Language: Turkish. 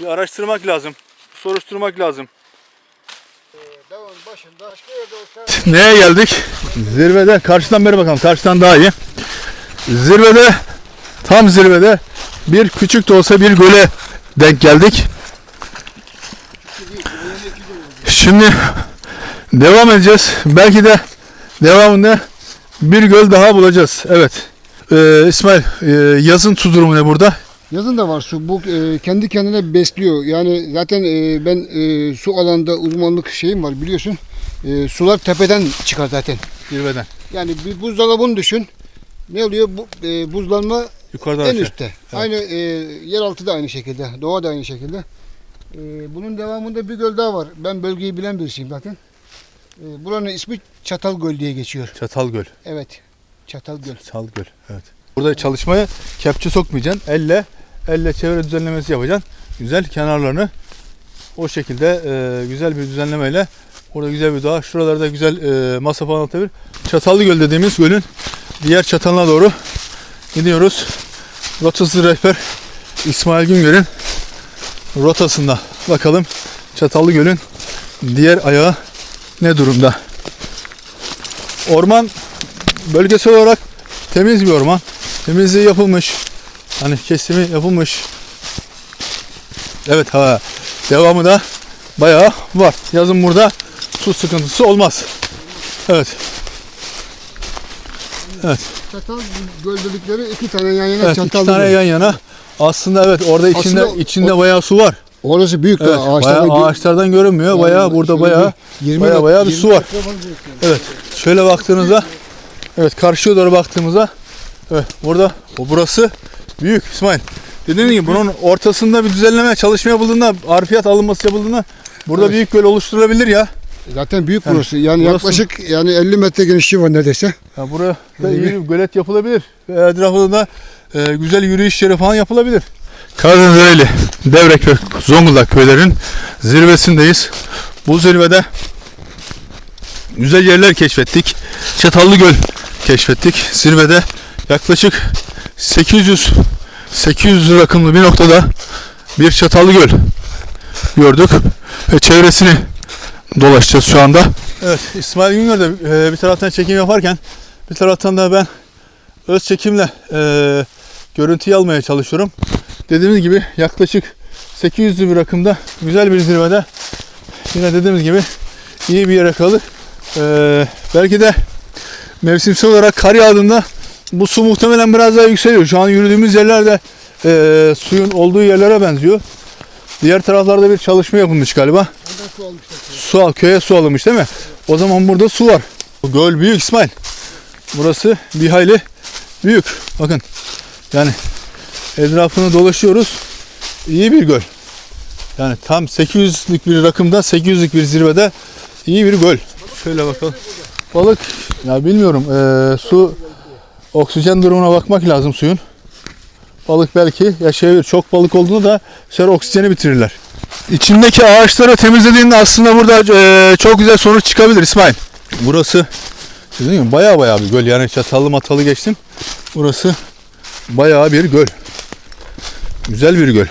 Bir araştırmak lazım. Soruşturmak lazım. Neye geldik? Zirvede. Karşıdan beri bakalım. Karşıdan daha iyi. Zirvede, tam zirvede bir küçük de olsa bir göle denk geldik. Şimdi devam edeceğiz. Belki de devamında bir göl daha bulacağız. Evet. Ee, İsmail, e, yazın su durumu ne burada? Yazın da var su. Bu e, kendi kendine besliyor. Yani zaten e, ben e, su alanda uzmanlık şeyim var biliyorsun. E, sular tepeden çıkar zaten. Zirveden. Yani bir buzdolabını düşün. Ne oluyor? Bu e, buzlanma Yukarıdan en aşağı. üstte. Aynı e, yeraltı da aynı şekilde. Doğa da aynı şekilde. E, bunun devamında bir göl daha var. Ben bölgeyi bilen birisiyim zaten. E, buranın ismi Çatal Göl diye geçiyor. Çatalgöl. Evet. Çatal Göl. Çatalgöl. Evet. Burada çalışmaya kepçe sokmayacaksın. Elle elle çevre düzenlemesi yapacaksın. Güzel kenarlarını o şekilde e, güzel bir düzenlemeyle orada güzel bir dağ. Şuralarda güzel e, masa falan atabilir. Çatallıgöl dediğimiz gölün diğer çatalına doğru gidiyoruz. Rotası rehber İsmail Güngör'ün rotasında. Bakalım Çatallıgöl'ün diğer ayağı ne durumda? Orman bölgesel olarak temiz bir orman. Temizliği yapılmış. Hani kesimi yapılmış. Evet ha. Devamı da bayağı var. Yazın burada su sıkıntısı olmaz. Evet. Evet. Çatal Göl dedikleri iki tane yan yana Evet, çatal iki tane yan yana. Aslında evet orada içinde Aslında içinde o- bayağı su var. Orası büyük Evet, de ağaçlardan bayağı ağaçlardan görünmüyor. Yani bayağı burada bayağı bir 20 bayağı bayağı bir 20 su var. Evet. Şöyle baktığınızda evet karşıya doğru baktığımızda evet burada o burası büyük İsmail. Dediğim gibi bunun ortasında bir düzenleme çalışma yapıldığında harfiyat alınması yapıldığında burada Evet. büyük göl oluşturulabilir ya. Zaten büyük Yani burası. Yani burası- yaklaşık yani 50 metre genişliği var neredeyse. ya buraya bir gölet yapılabilir. Ve Etrafında da e, güzel yürüyüş yeri falan yapılabilir. Karadeniz Ereğli, Devrek ve Zonguldak köylerin zirvesindeyiz. Bu zirvede güzel yerler keşfettik. Çatallı Göl keşfettik. Zirvede yaklaşık 800 800 rakımlı bir noktada bir Çatallı Göl gördük ve çevresini dolaşacağız şu anda. Evet İsmail Güngör de e, bir taraftan çekim yaparken bir taraftan da ben öz çekimle e, görüntüyü almaya çalışıyorum. Dediğimiz gibi yaklaşık 800'lü bir rakımda güzel bir zirvede yine dediğimiz gibi iyi bir yere kalır. E, belki de mevsimsel olarak kar yağdığında bu su muhtemelen biraz daha yükseliyor. Şu an yürüdüğümüz yerlerde e, suyun olduğu yerlere benziyor. Diğer taraflarda bir çalışma yapılmış galiba. Su. Su köye su alınmış değil mi? O zaman burada su var. Göl büyük İsmail. Burası bir hayli büyük. Bakın. Yani etrafını dolaşıyoruz. İyi bir göl. Yani tam 800'lük bir rakımda, 800'lük bir zirvede iyi bir göl. Şöyle bakalım. Balık, ya bilmiyorum. Ee, su oksijen durumuna bakmak lazım suyun. Balık belki yaşayabilir. Çok balık olduğunu da sonra oksijeni bitirirler. İçindeki ağaçları temizlediğinde aslında burada e, çok güzel sonuç çıkabilir İsmail. Burası değil mi? Baya baya bir göl. Yani çatallı matalı geçtim. Burası bayağı bir göl. Güzel bir göl.